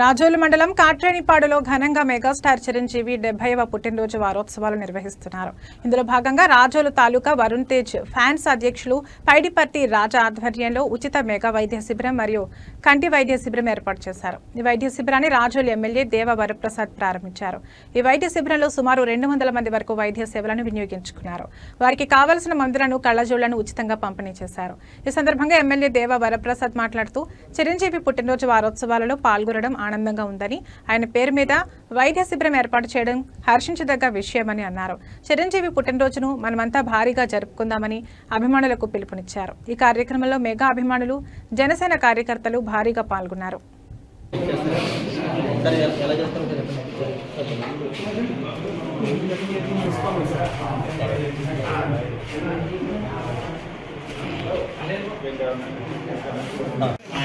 రాజోలు మండలం కాట్రేనిపాడులో ఘనంగా మెగాస్టార్ చిరంజీవి డెబ్బైవ పుట్టినరోజు వారోత్సవాలు నిర్వహిస్తున్నారు. ఇందులో భాగంగా రాజోలు తాలూకా వరుణ్ తేజ్ ఫ్యాన్స్ అధ్యక్షులు పైడిపర్తి రాజా ఆధ్వర్యంలో ఉచిత మెగా వైద్య శిబిరం మరియు కంటి వైద్య శిబిరం ఏర్పాటు చేశారు. ఈ వైద్య శిబిరాన్ని రాజోలు ఎమ్మెల్యే దేవ వరప్రసాద్ ప్రారంభించారు. ఈ వైద్య శిబిరంలో సుమారు రెండు వందల మంది వరకు వైద్య సేవలను వినియోగించుకున్నారు. వారికి కావలసిన మందులను కళ్ళజోళ్ళను ఉచితంగా పంపిణీ చేశారు. ఈ సందర్భంగా ఎమ్మెల్యే దేవ వరప్రసాద్ మాట్లాడుతూ చిరంజీవి పుట్టినరోజు వారోత్సవాలలో పాల్గొనడం ఆనందంగా ఉందని ఆయన పేరు మీద వైద్య శిబిరం ఏర్పాటు చేయడం హర్షించదగ్గ విషయమని అన్నారు. చిరంజీవి పుట్టినరోజును మనమంతా భారీగా జరుపుకుందామని అభిమానులకు పిలుపునిచ్చారు. ఈ కార్యక్రమంలో మెగా అభిమానులు జనసేన కార్యకర్తలు భారీగా పాల్గొన్నారు.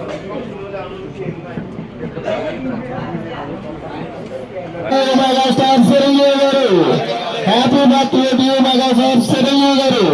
చేస్తారో చెప్పండి ఇది మన కొన్ని యాక్చువల్ నైంటీ పర్సెంట్ అయితే మెగాస్టార్ చిరంజీవి గారు happy birthday to you megastar Chiranjeevi గారు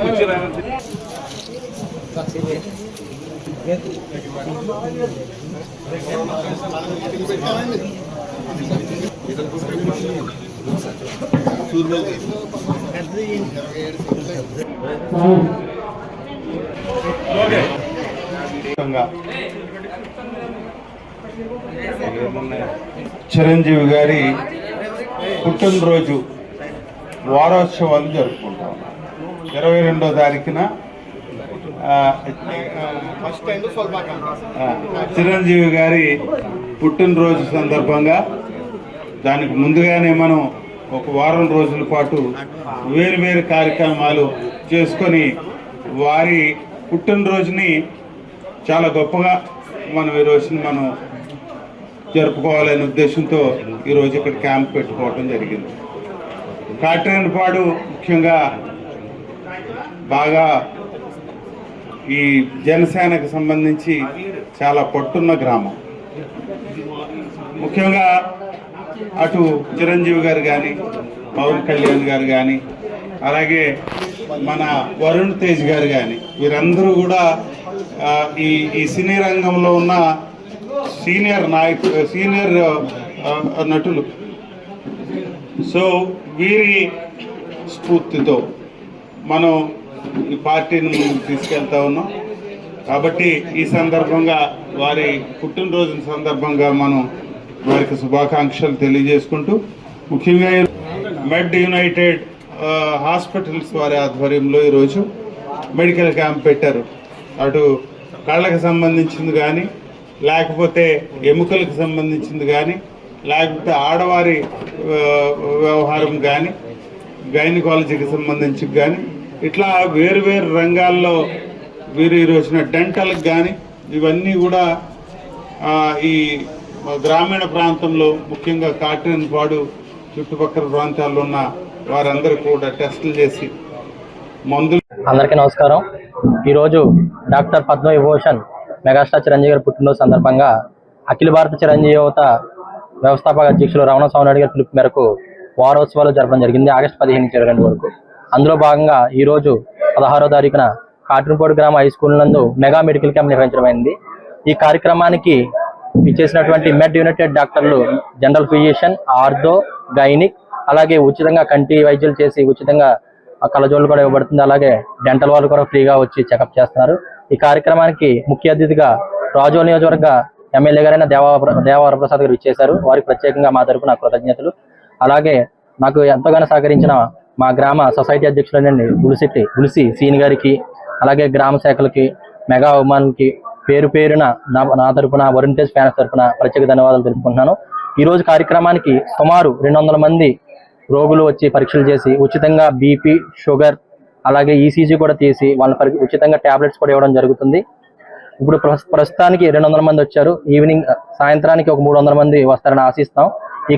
ముఖ్యంగా చిరంజీవి గారి పుట్టినరోజు వారోత్సవాలు జరుపుకుంటాం ఇరవై రెండో తారీఖున చిరంజీవి గారి పుట్టినరోజు సందర్భంగా దానికి ముందుగానే మనం ఒక వారం రోజుల పాటు వేరు వేరు కార్యక్రమాలు చేసుకొని వారి పుట్టినరోజుని చాలా గొప్పగా మనం ఈ రోజుని మనం జరుపుకోవాలనే ఉద్దేశంతో ఈరోజు ఇక్కడ క్యాంప్ పెట్టుకోవడం జరిగింది. కాట్రేనిపాడు ముఖ్యంగా బాగా ఈ జనసేనకు సంబంధించి చాలా పట్టున్న గ్రామం. ముఖ్యంగా అటు చిరంజీవి గారు కానీ పవన్ కళ్యాణ్ గారు కానీ అలాగే మన వరుణ్ తేజ్ గారు కానీ వీరందరూ కూడా ఈ ఈ సినీ రంగంలో ఉన్న సీనియర్ నాయకు సీనియర్ నటులు. సో వీరి స్ఫూర్తితో మనం ఈ పార్టీని ముందుకు తీసుకెళ్తా ఉన్నాం. కాబట్టి ఈ సందర్భంగా వారి పుట్టినరోజు సందర్భంగా మనం వారికి శుభాకాంక్షలు తెలియజేసుకుంటూ ముఖ్యంగా మెడ్ యునైటెడ్ హాస్పిటల్స్ వారి ఆధ్వర్యంలో ఈరోజు మెడికల్ క్యాంప్ పెట్టారు. అటు కళ్ళకు సంబంధించింది కానీ లేకపోతే ఎముకలకు సంబంధించింది కానీ లేకపోతే ఆడవారి వ్యవహారం కానీ గైనకాలజీకి సంబంధించి కానీ ఇట్లా వేరు వేరు రంగాల్లో వీరు ఈ రోజున డెంటల్కి కానీ ఇవన్నీ కూడా ఈ గ్రామీణ ప్రాంతంలో ముఖ్యంగా కాట్రేనిపాడు చుట్టుపక్కల ప్రాంతాల్లో ఉన్న వారందరూ కూడా టెస్టులు చేసి మందులు అందరికీ నమస్కారం. ఈరోజు డాక్టర్ పద్మ విభూషణ్ మెగాస్టార్ చిరంజీవి గారి పుట్టినరోజు సందర్భంగా అఖిల భారత చిరంజీవి యువత వ్యవస్థాపక అధ్యక్షులు రమణస్వామి స్వామి గారి పిలుపు మేరకు వారోత్సవాలు జరపడం జరిగింది ఆగస్టు పదిహేను నుంచి ఇరవై వరకు. అందులో భాగంగా ఈరోజు పదహారో తారీఖున కాటన్పోడు గ్రామ హై స్కూల్ నందు మెగా మెడికల్ క్యాంప్ నిర్వహించడమైంది ఈ కార్యక్రమానికి ఇచ్చేసినటువంటి మెడ్ యునైటెడ్ డాక్టర్లు జనరల్ ఫిజిషియన్ ఆర్థో గైనిక్ అలాగే ఉచితంగా కంటి వైద్యులు చేసి ఉచితంగా కళ్ళజోళ్ళు కూడా ఇవ్వబడుతుంది. అలాగే డెంటల్ వాళ్ళు కూడా ఫ్రీగా వచ్చి చెకప్ చేస్తున్నారు. ఈ కార్యక్రమానికి ముఖ్య అతిథిగా రాజో నియోజకవర్గ ఎమ్మెల్యే గారైన దేవా దేవరప్రసాద్ గారు ఇచ్చేశారు వారికి ప్రత్యేకంగా మా తరపున కృతజ్ఞతలు. అలాగే నాకు ఎంతగానో సహకరించిన మా గ్రామ సొసైటీ అధ్యక్షులైన గులిసిట్టి గులిసి సీని గారికి అలాగే గ్రామ శాఖలకి మెగా ఉమాన్కి పేరు పేరున నా నా తరపున వరుణ్ తేజ్ ఫ్యాన్స్ తరపున ప్రత్యేక ధన్యవాదాలు తెలుపుకుంటున్నాను. ఈ రోజు కార్యక్రమానికి సుమారు రెండు వందల మంది రోగులు వచ్చి పరీక్షలు చేసి ఉచితంగా బీపీ షుగర్ అలాగే ఈసీజీ కూడా తీసి వాళ్ళ పరి ఉచితంగా టాబ్లెట్స్ కూడా ఇవ్వడం జరుగుతుంది. ఇప్పుడు ప్రస్తుతానికి రెండు వందల మంది వచ్చారు. ఈవినింగ్ సాయంత్రానికి ఒక మూడు వందల మంది వస్తారని ఆశిస్తాం. ఈ